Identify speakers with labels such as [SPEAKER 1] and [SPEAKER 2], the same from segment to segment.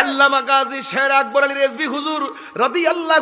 [SPEAKER 1] আল্লামা গাজী শের আকবর আলী রেজবি হুজুর রদি আল্লাহ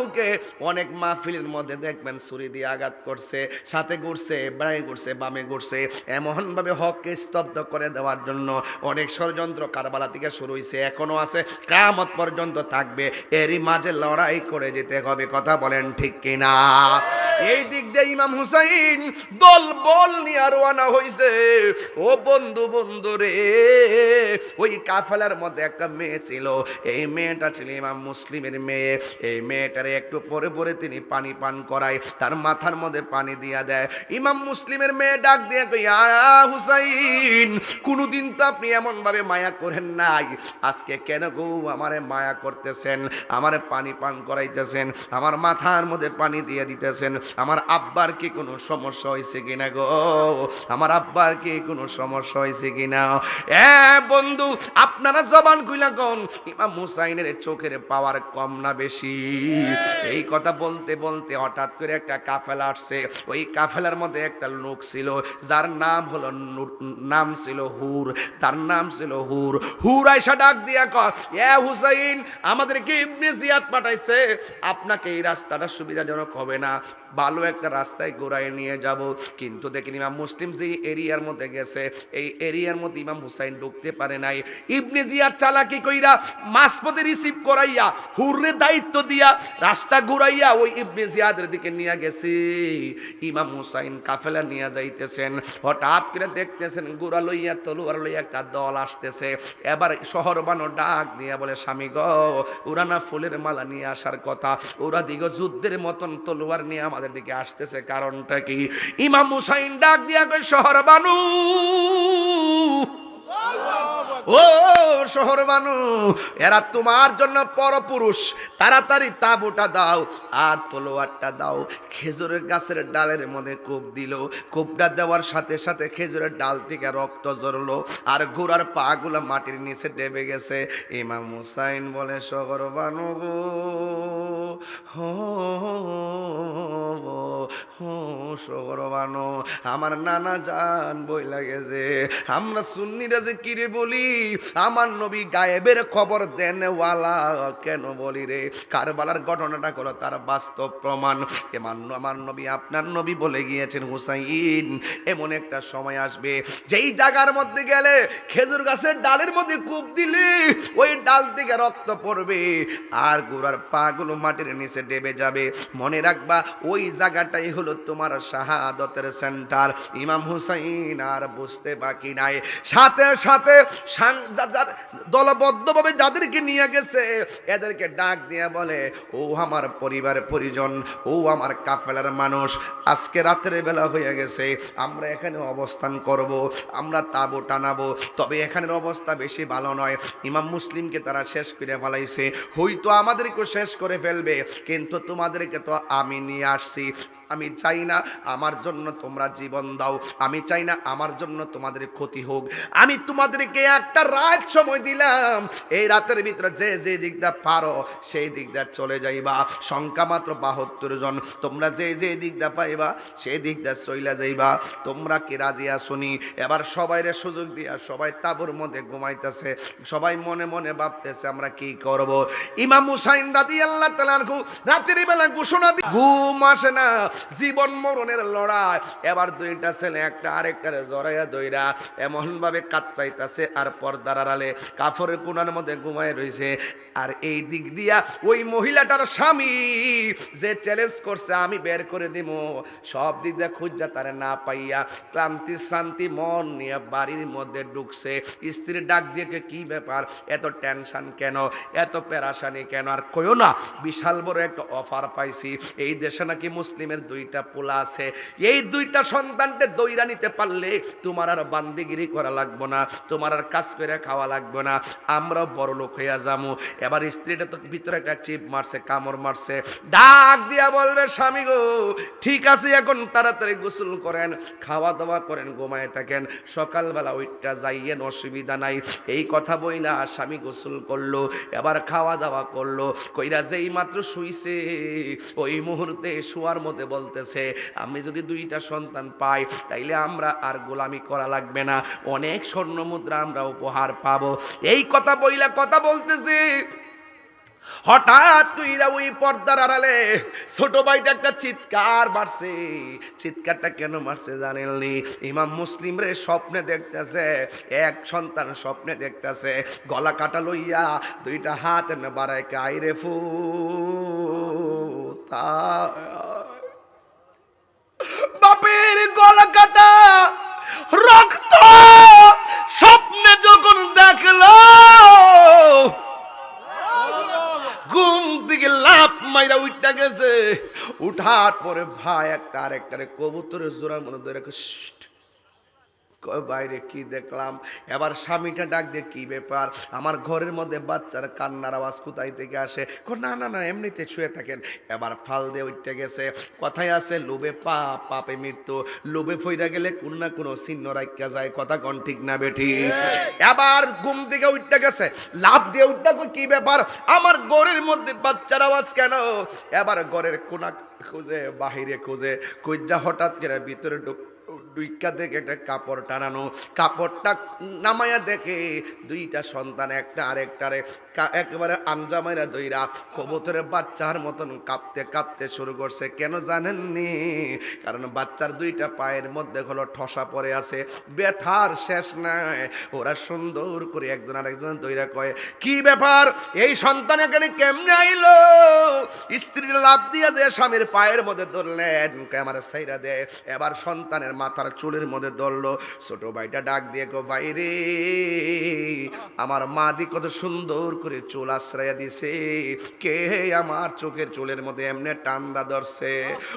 [SPEAKER 1] হুকে অনেক মাহফিলের মধ্যে দেখবেন, ছুরি দিয়ে আঘাত করছে, সাথে ঘুরছে বাড়ি ঘুরছে, বামে ঘুরছে, এমনভাবে হককে স্তব্ধ করে দেওয়ার জন্য অনেক ষড়যন্ত্র কারবালা থেকে শুরু হয়েছে এখনও আছে কামত পর্যন্ত থাকবে, এরই মাঝে লড়াই করে যেতে হবে, কথা বলেন ঠিক কিনা? এই দিক দিয়ে ইমাম হুসাইন দল বল নিয়ে রওনা হইছে, ও বন্ধু বন্ধু রে, ওই কাফেলার মধ্যে একটা মেয়ে ছিল। এই মেয়েটা ছিল ইমাম মুসলিমের মেয়ে। এই মেয়েটারে একটু পরে পরে তিনি পানি পান করায়, তার মাথার মধ্যে পানি দিয়া দেয়। ইমাম মুসলিমের মেয়ে ডাক দিয়ে হুসাইন, কোনোদিন তো আপনি এমন ভাবে মায়া করেন নাই। আজকে কেন গো আমারে মায়া করতেছেন? আমারে পানি পান করাইতেছেন। আমার মাথার মধ্যে পানি দিয়ে দিতেছেন। আমার আব্বার কি কোনো সমস্যা হয়েছে কিনা গো? আমার আব্বার কি কোনো সমস্যা হয়েছে কিনা? এ বন্ধু, আপনারা জবান কইলা কোন ইমাম হুসাইনের চোখের পাওয়ার কম না বেশি। এই কথা বলতে বলতে হঠাৎ করে একটা কাফেলা আসছে। ওই কাফেলার মধ্যে একটা লোক ছিল, যার নাম হলো নাম ছিল হুর। তার নাম ছিল হুর। হুর আইসা ডাক দিয়া কর এ হুসাইন, আমাদেরকে ইবনে জিয়াদ পাঠাইছে। আপনাকে এই রাস্তাটা সুবিধাজনক হবে না। ভালো একটা রাস্তায় গোড়ায় নিয়ে যাব। কিন্তু দেখেন ইমাম মুসলিম যে এরিয়ার মধ্যে গেছে, এই এরিয়ার মধ্যে ইমাম হুসাইন ঢুকতে পারে নাই। ইবনে জিয়াদ চালাকি কইরা মাসপদে রিসিভ করাইয়া হুররে দায়িত্ব দিয়া রাস্তা ঘুরাইয়া ওই ইবনে জিয়াদের দিকে নিয়ে গেছে। ইমাম হুসাইন কাফেলা নিয়ে যাইতেছেন। হঠাৎ করে দেখতেছেন গুড়া লইয়া তলোয়ার লইয়া একটা দল আসতেছে। এবার শহর বানো ডাক দিয়া বলে, স্বামী গ, ওরা না ফুলের মালা নিয়ে আসার কথা। ওরা দিগ যুদ্ধের মতন তলোয়ার নিয়ে আমাদের দিকে আসতেছে। কারণটা কি? ইমাম হুসাইন ডাক দিয়া শহর বানু ও শহর বানু এরা তোমার জন্য পরপুরুষ। তাড়াতাড়ি তাবুটা দাও আর তলোয়ারটা দাও। খেজুরের গাছের ডালের মধ্যে কূপ দিল। কূপটা দেওয়ার সাথে সাথে খেজুরের ডাল থেকে রক্ত জড়লো আর ঘোড়ার পা গুলো মাটির নিচে ডেবে গেছে। ইমাম হুসাইন বলে, শহর বানু গো, হো শহর বানু আমার নানা জান বই লাগেছে আমরা সুন্নিরা যে কিরে বলি? আমার নবী গায়েবের খবর দেন ওয়ালা কেন বলি রে? কারবালার ঘটনাটা হলো তার বাস্তব প্রমাণ। এমান, আমার নবী, আপনার নবী বলে গিয়েছেন, হুসাইন, এমন একটা সময় আসবে। যেই জায়গার মধ্যে গেলে খেজুর গাছের ডালের মধ্যে কূপ দিলে ওই ডাল থেকে রক্ত পড়বে আর গোড়ার পাগুলো মাটির নিচে ডেবে যাবে। মনে রাখবা, ওই জায়গাটাই হলো তোমার শাহাদতের সেন্টার ইমাম হুসাইন আর বুঝতে বাকি নাই। সাথে সাথে দলবদ্ধভাবে যাদেরকে নিয়ে গেছে, এদেরকে ডাক দিয়ে বলে, ও আমার পরিবার পরিজন, ও আমার কাফেলার মানুষ, আজকে রাতের বেলা হয়ে গেছে, আমরা এখানে অবস্থান করব, আমরা তাবু টানাবো, তবে এখানের অবস্থা বেশি ভালো নয়। ইমাম মুসলিমকে তারা শেষ করে ফেলাইছে। হয়তো আমাদেরকেও শেষ করে ফেলবে, কিন্তু তোমাদেরকে তো আমি নিয়ে আসছি। আমি চাই না আমার জন্য তোমরা জীবন দাও। আমি চাই না আমার জন্য তোমাদের ক্ষতি হোক। আমি তোমাদেরকে একটা রাত সময় দিলাম। এই রাতের ভিতরে যে যে দিকটা পারো, সেই দিকটা চলে যাইবা। সংখ্যা মাত্র বাহাত্তর জন। তোমরা যে যে দিকটা পাইবা, সেই দিকটা চইলা যাইবা। তোমরা কি রাজি আসনি? এবার সবাইরে সুযোগ দিয়া সবাই তাবুর মধ্যে ঘুমাইতেছে। সবাই মনে মনে ভাবতেছে, আমরা কি করব? ইমাম হুসাইন আল্লাহ তালানকু রাতের বেলা ঘোষণা ঘুম আসে না। জীবন মরণের লড়াই। এবার দুইটা ছেলে, একটা আরেকটারে জড়াইয়া দইরা এমন ভাবে কাতরাইতাছে আর পর্দার আড়ালে কাফরের কোনার মধ্যে ঘুমায় রইছে। আর এই দিক দিয়া ওই মহিলাটার স্বামী যে চ্যালেঞ্জ করছে, আমি বের করে দিব সব দিক দিয়ে খুঁজা তারে না পাইয়া ক্লান্তি শ্রান্তি মন নিয়ে বাড়ির মধ্যে ঢুকছে। স্ত্রীর ডাক দিয়ে কি ব্যাপার? এত টেনশন কেন? এত পেরাশানি কেন? আর কইও না, বিশাল বড় একটা অফার পাইছি। এই দেশে নাকি মুসলিমের দুইটা পোলা আছে। এই দুইটা সন্তানকে দইরা নিতে পারলে তোমার আর বান্দিগিরি করা লাগবো না, তোমার আর কাজ করে খাওয়া লাগবে না। আমরা বড় লোক হইয়া যামু। এবার স্ত্রীটা তো ভিতরে একটা চিপ মারছে, কামড় মারছে। ডাক দিয়া বলবে, স্বামী গো, ঠিক আছে, এখন তাড়াতাড়ি গোসল করেন খাওয়া দাওয়া করেন, ঘুমায় থাকেন। সকালবেলা ওইটা যাইয়েন, অসুবিধা নাই। এই কথা বইলা স্বামী গোসল করল, এবার খাওয়া দাওয়া করল। কইরা যেই মাত্র শুইছে, ওই মুহূর্তে শোয়ার মধ্যে বল বলতেছে, আমি যদি দুইটা সন্তান পাই, তাইলে আমরা আর গোলামি করা লাগবে না। অনেক স্বর্ণ মুদ্রা আমরা উপহার পাবো। এই কথা বইলা কথা বলতেছে। হঠাৎ তুইরা ওই পর্দার আড়ালে ছোট ভাইটা একটা চিৎকার মারছে। চিৎকারটা কেন মারছে জানেননি ইমাম মুসলিম রে স্বপ্নে দেখতেছে, এক সন্তান স্বপ্নে দেখতেছে, গলা কাটা লইয়া দুইটা হাত বাড়ায়, কাইরে ফু তা বাপের গলা কাটা রক্ত স্বপ্নে যখন দেখল ঘুম থেকে লাভ উঠটা গেছে। উঠার পরে ভাই একটা আরেকটারে কবুতরের জোড়ার মধ্যে ধরে বাইরে কি দেখলাম? এবার স্বামীটা ডাক দিয়ে, কি ব্যাপার? আমার ঘরের মধ্যে বাচ্চার কান্নার আওয়াজ কোথায় থেকে আসে? না না না, এমনিতে শুয়ে থাকেন। এবার ফাল দিয়ে উঠতে গেছে। কথায় আছে, লোভে পাপ, পাপে মৃত্যু। লোভে ফইরা গেলে কোন না কোনো চিহ্ন রাখা যায়। কথা কোন ঠিক না বেটি এবার ঘুম থেকে উঠতে গেছে। লাভ দিয়ে উঠতে কি ব্যাপার? আমার ঘরের মধ্যে বাচ্চার আওয়াজ কেন? এবার ঘরের কোনা খুঁজে, বাহিরে খুঁজে। কইজা হঠাৎ করে ভিতরে ঢুক দুইটা দেখে একটা কাপড় টানানো, কাপড়টা নামাইয়া দেখে দুইটা সন্তান, একটা আরেকটারে একেবারে আঞ্জামাইরা দইরা কবুতরের বাচ্চার মতন কাঁপতে কাঁপতে শুরু করছে। কেন জানেননি? কারণ বাচ্চার দুইটা পায়ের মধ্যে হলো ঠসা পড়ে আছে, ব্যথার শেষ নাই। ওরা সুন্দর করে একজন আরেকজন দইরা কয়, কি ব্যাপার? এই সন্তান এখানে কেমনে আইলো? স্ত্রীর লাভ দিয়া যে স্বামীর পায়ের মধ্যে ধরলেন আমার সাইরা দেয় এবার সন্তানের মাথার চুলের মধ্যে ধরলো। ছোট ভাইটা ডাক দিয়ে গো বাইরে আমার মা দি কত সুন্দর করে চুল আশ্রয়া দিছে। কে আমার চোখের চুলের মধ্যে এমনি টান্দা ধরছে?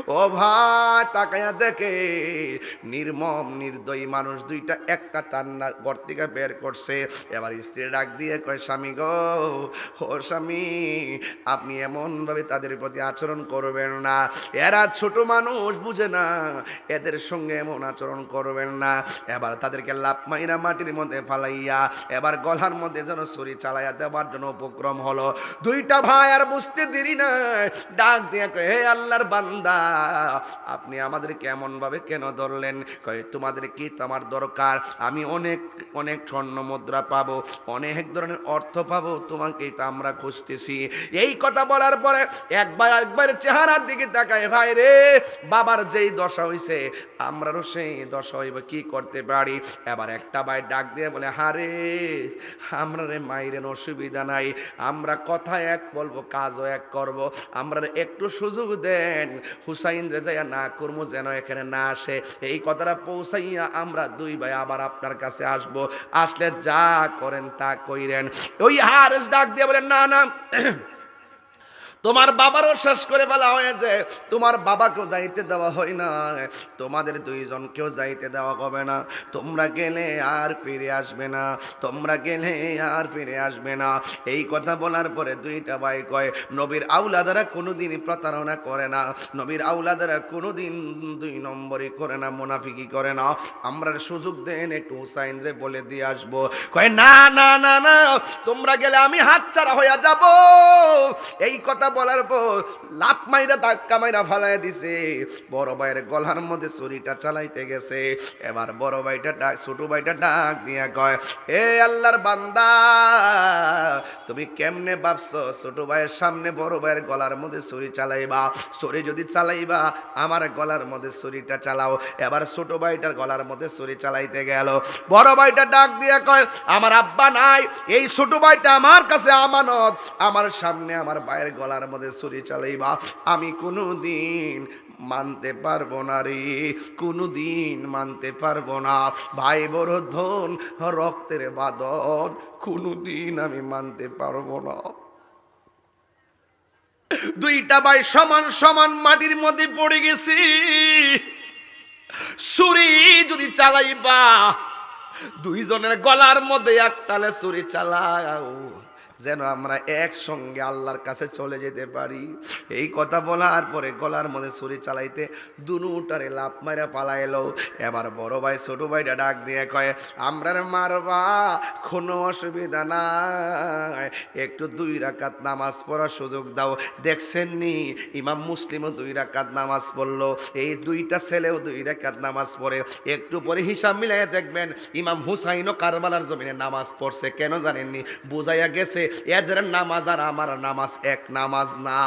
[SPEAKER 1] ও ভাই, তাকায়া দেখে, নির্মম, নির্দয়ী মানুষ দুইটা একটা টান্না ঘর থেকে বের করছে। এবার স্ত্রী ডাক দিয়ে কয়, স্বামী গো, ও স্বামী, আপনি এমনভাবে তাদের প্রতি আচরণ করবেন না। এরা ছোট মানুষ, বুঝে না। এদের সঙ্গে এমন আচরণ করবেন না। এবার তাদেরকে লাভ মাইরা মাটির মধ্যে ফালাইয়া এবার গলার মধ্যে যেন ছুরি চালাইয়া দেওয়ার জন্য উপক্রম হলো। দুইটা ভাই আর বুঝতে দেরি না ডাক দিয়ে কয়, হে আল্লাহর বান্দা, আপনি আমাদেরকে এমন ভাবে কেন ধরলেন? কয়, তোমাদের কি তো আমার দরকার? আমি অনেক অনেক স্বর্ণ মুদ্রা পাবো, অনেক ধরনের অর্থ পাবো, তোমাকেই তো আমরা খুঁজতেছি। এই কথা বলার পরে একবার একবার চেহারার দিকে তাকায়, ভাই রে, বাবার যেই দশা হইছে, আমরারও সেই দশা হইব কি করতে পারি? এবার একটা ভাই ডাক দিয়ে বলে, হারে, আমরা রে মাইরেন অসুবিধা নাই। আমরা কথা এক বলব, কাজও এক করব। আমরা একটু সুযোগ দেন। হুসাইন রেজাইয়া না করব যেন এখানে না আসে। এই কথাটা পৌঁছাইয়া আমরা দুই ভাই আবার আপনার কাছে আসব। আসলে যা করেন তা কইরেন। ওই হারেস ডাক দিয়ে বলেন না না তোমার বাবারও শেষ করে বলা ফেলা হয়েছে। তোমার বাবাকেও যাইতে দেওয়া হয় না। তোমাদের দুইজনকেও যাইতে দেওয়া হবে না। তোমরা গেলে আর ফিরে আসবে না। তোমরা গেলে আর ফিরে আসবে না। এই কথা বলার পরে দুইটা ভাই কয়, নবীর আউলাদারা কোনোদিনই প্রতারণা করে না। নবীর আউলাদারা কোনোদিন দুই নম্বরই করে না মুনাফিকি করে না। আমরা সুযোগ দেন একটু হুসাইন রে বলে দিয়ে আসব। কয়, না না না না। তোমরা গেলে আমি হাতছাড়া হইয়া যাব। এই কথা বলার পর লাভ মাইরা ধাক্কা মাইরা ফালাই দিছে। বড় ভাইয়ের গলার মধ্যে ছুরিটা চালাইতে গেছে। এবার বড় ভাইটা ডাক, ছোট ভাইটা ডাক দিয়া কয়, এ আল্লাহর বান্দা, তুমি কেমনে ভাবছ ছোট ভাইয়ের সামনে বড় ভাইয়ের গলার মধ্যে ছুরি চালাইবা? ছুরি যদি চালাইবা, আমার গলার মধ্যে ছুরিটা চালাও। এবার ছোট ভাইটার গলার মধ্যে ছুরি চালাইতে গেল। বড় ভাইটা ডাক দিয়ে কয়, আমার আব্বা নাই, এই ছোট ভাইটা আমার কাছে আমানত। আমার সামনে আমার ভাইয়ের গলার মধ্যে ছুরি চালাইবা, আমি কোনো দিন মানতে পারব না রে কোনো দিন মানতে পারব না। ভাই বড় ধন, রক্তের বাদন কোনো দিন আমি মানতে পারব না। দুইটা ভাই সমান সমান মাটির মধ্যে পড়ে গেছি। ছুরি যদি চালাইবা, দুইজনের গলার মধ্যে একতালে ছুরি চালাও। যেন আমরা একসঙ্গে আল্লাহর কাছে চলে যেতে পারি। এই কথা বলার পরে গলার মধ্যে ছুরি চালাইতে দুনুটারে লাভ মারা পালাইলো। এবার বড় ভাই, ছোট ভাইটা ডাক দিয়ে কয় আমরা মারবা, কোনো অসুবিধা নাই। একটু দুই রাকাত নামাজ পড়ার সুযোগ দাও। দেখছেন নি, ইমাম মুসলিমও দুই রাকাত নামাজ পড়ল। এই দুইটা ছেলেও দুই রাকাত নামাজ পড়ে। একটু পরে হিসাব মিলাই দেখবেন, ইমাম হুসাইনও কারবালার জমিনে নামাজ পড়ছে। কেন জানেননি? বোঝাইয়া গেছে এদের নামাজ আর আমার নামাজ এক নামাজ না।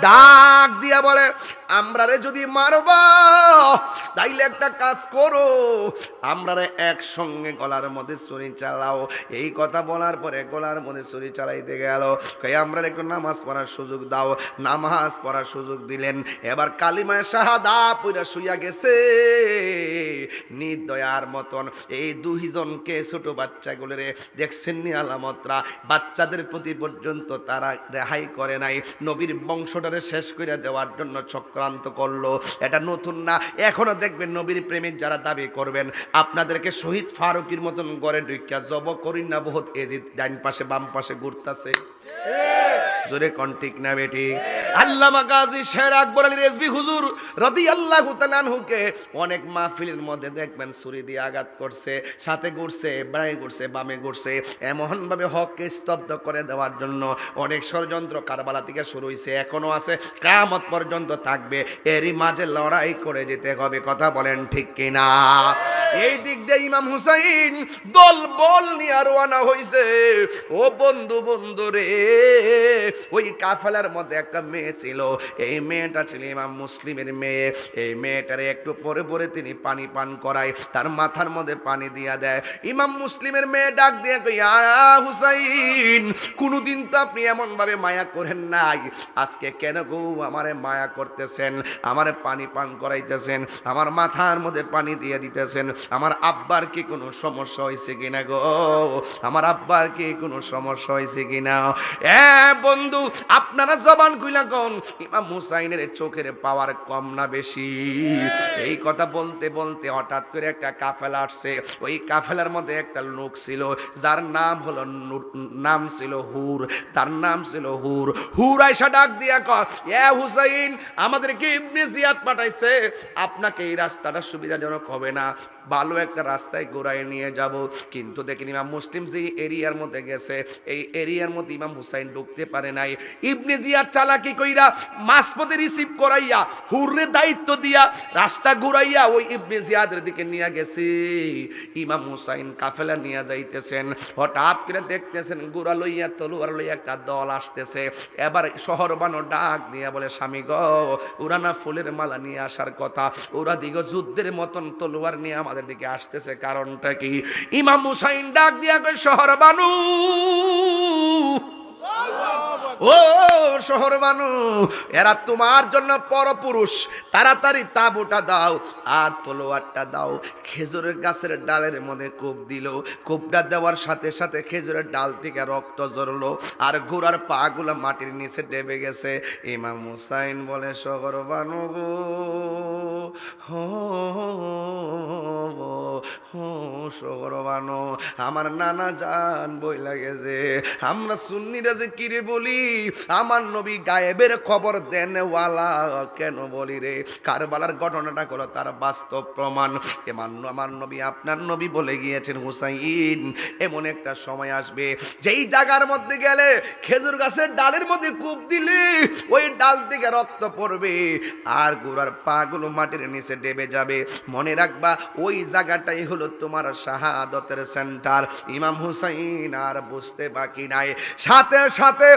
[SPEAKER 1] ডাক দিয়া বলে আমরারে যদি মারবা, তাইলে একটা কাজ করো। আমরারে একসঙ্গে গলার মধ্যে ছুরি চালাও। এই কথা বলার পরে গলার মধ্যে ছুরি চালাইতে গেল। কই আমরা একটু নামাজ পড়ার সুযোগ দাও। নামাজ পড়ার সুযোগ দিলেন। এবার কালিমায় শাহাদা পুরা শুইয়া গেছে। নির্দয়ার মতন এই দুইজনকে ছোট বাচ্চাগুলোরে দেখছেন নি আলামতরা? বাচ্চাদের প্রতি পর্যন্ত তারা রেহাই করে নাই। নবীর বংশটারে শেষ করে দেওয়ার জন্য চক্রান্ত করল। এটা নতুন না। এখনও দেখবেন নবীর প্রেমিক যারা দাবি করবেন আপনাদেরকে শহীদ ফারুকির মতন গড়ে ডুইকা জব করিন না বহুত এজিত ডাইন পাশে বাম পাশে ঘুরতাছে। জোরে কন্টিক না বেটি? আল্লামা গাজী শের আকবর আলী রেজবি হুজুর রদি আল্লাহ হুকে অনেক মাহফিলের মধ্যে দেখবেন, ছুরি দিয়ে আঘাত করছে, সাথে ঘুরছে বাড়ি ঘুরছে, বামে ঘুরছে এমন ভাবে হককে স্তব্ধ করে দেওয়ার জন্য অনেক ষড়যন্ত্র কারবালা থেকে শুরু হয়েছে এখনও আছে কামত পর্যন্ত থাকবে, এরই মাঝে লড়াই করে যেতে হবে, কথা বলেন ঠিক কিনা? এই দিক দিয়ে ইমাম হুসাইন দল বল নিয়ে রওনা হইছে, ও বন্ধু বন্ধু রে ওই কাফেলার মধ্যে একটা মেয়ে ছিল এই মেয়েটা ছিল ইমাম মুসলিমের মেয়ে। এই মেয়েটারে একটু পরে পরে তিনি পানি পান করায়, তার মাথার মধ্যে পানি দিয়া দেয়। ইমাম মুসলিমের মেয়ে ডাক দিয়ে হুসাইন, কোনোদিন তো আপনি এমন ভাবে মায়া করেন নাই। আজকে কেন গো আমারে মায়া করতেছেন? আমারে পানি পান করাইতেছেন, আমার মাথার মধ্যে পানি দিয়ে দিতেছেন। আমার আব্বার কি কোনো সমস্যা হয়েছে কিনা গো? আমার আব্বার কি কোনো সমস্যা হয়েছে কিনা? এ বন্ধু, আপনারা জবান কইলা কোন ইমাম হুসাইনের চোখের পাওয়ার কম না বেশি। এই কথা বলতে বলতে হঠাৎ করে একটা কাফেলা আসছে। ওই কাফেলার মধ্যে একটা লোক ছিল, যার নাম হলো নাম ছিল হুর। তার নাম ছিল হুর। হুর আয়সা ডাক দিয়া কর এ হুসাইন, আমাদেরকে ইবনে জিয়াদ পাঠাইছে। আপনাকে এই রাস্তাটা সুবিধাজনক হবে না। ভালো একটা রাস্তায় গোড়ায় নিয়ে যাব। কিন্তু দেখেন ইমাম মুসলিম যে এরিয়ার মধ্যে গেছে, এই এরিয়ার মধ্যে ইমাম হুসাইন ঢুকতে পারে নাই। ইবনে জিয়াদ চালাকি কইরা মাসপদে রিসিভ করাইয়া হুররে দায়িত্ব দিয়া রাস্তা ঘুরাইয়া ওই ইবনে জিয়াদের দিকে নিয়ে গেছে। ইমাম হুসাইন কাফেলা নিয়ে যাইতেছেন। হঠাৎ করে দেখতেছেন গুড়া লইয়া, তলুয়ার লইয়া একটা দল আসতেছে। এবার শহর বানো ডাক দিয়া বলে, স্বামী গো, ওরা না ফুলের মালা নিয়ে আসার কথা। ওরা দিগ যুদ্ধের মতন তলোয়ার নিয়ে আমাদের দিকে আসতেছে কারণটা কি? ইমাম হুসাইন ডাক দিয়া শহর বানু। ও শহর বানু এরা তোমার জন্য পরপুরুষ। তাড়াতাড়ি তাবুটা দাও আর তলোয়ারটা দাও। খেজুরের গাছের ডালের মধ্যে কূপ দিল। কূপটা দেওয়ার সাথে সাথে খেজুরের ডাল থেকে রক্ত জড়লো আর ঘোড়ার পাগুলো মাটির নিচে ডেবে গেছে। ইমাম হুসাইন বলে, শহর বানু হো শহর বানু আমার নানা জান বই লাগে যে আমরা সুন্নিরা যে কিরে বলি? আমার নবী গায়েবের খবর দেন ওয়ালা কেন বলি রে? কারবালার ঘটনাটা করো তার বাস্তব প্রমাণ। এমান আমার নবী, আপনার নবী বলে গিয়েছেন, হুসাইন, এমন একটা সময় আসবে, যেই জায়গার মধ্যে গেলে খেজুর গাছের ডালের মধ্যে কূপ দিলে ওই ডাল থেকে রক্ত পড়বে আর গোড়ার পাগুলো মাটির নিচে ডেবে যাবে। মনে রাখবা, ওই জায়গাটাই হলো তোমার শাহাদতের সেন্টার ইমাম হুসাইন আর বুঝতে বাকি নাই। সাথে সাথে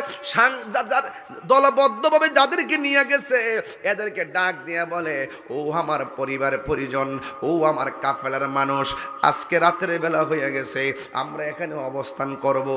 [SPEAKER 1] যার দলবদ্ধভাবে যাদেরকে নিয়ে গেছে, এদেরকে ডাক দিয়ে বলে, ও আমার পরিবার পরিজন, ও আমার কাফেলার মানুষ, আজকে রাতের বেলা হয়ে গেছে, আমরা এখানে অবস্থান করব,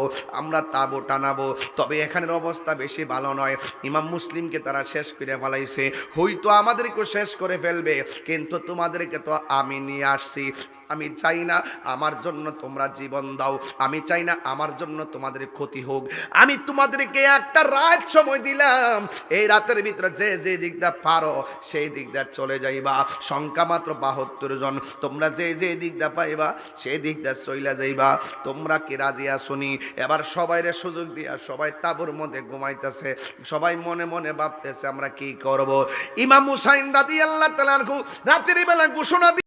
[SPEAKER 1] আমরা তাবু টানাবো। তবে এখানের অবস্থা বেশি ভালো নয়। ইমাম মুসলিমকে তারা শেষ করে ফেলাইছে। হয়তো আমাদেরকেও শেষ করে ফেলবে, কিন্তু তোমাদেরকে তো আমি নিয়ে আসছি। আমি চাই না আমার জন্য তোমরা জীবন দাও। আমি চাই না আমার জন্য তোমাদের ক্ষতি হোক। আমি তোমাদেরকে একটা রাত সময় দিলাম। এই রাতের ভিতরে যে যে দিকটা পারো, সেই দিকটা চলে যাইবা। সংখ্যা মাত্র বাহাত্তর জন। তোমরা যে যে দিকটা পাইবা, সেই দিকটা চইলা যাইবা। তোমরা কি রাজি আসুনি? এবার সবাইরে সুযোগ দিয়া সবাই তাবুর মধ্যে ঘুমাইতেছে। সবাই মনে মনে ভাবতেছে, আমরা কি করব? ইমাম হুসাইন রাদি আল্লাহ তালার রাতের বেলা ঘোষণা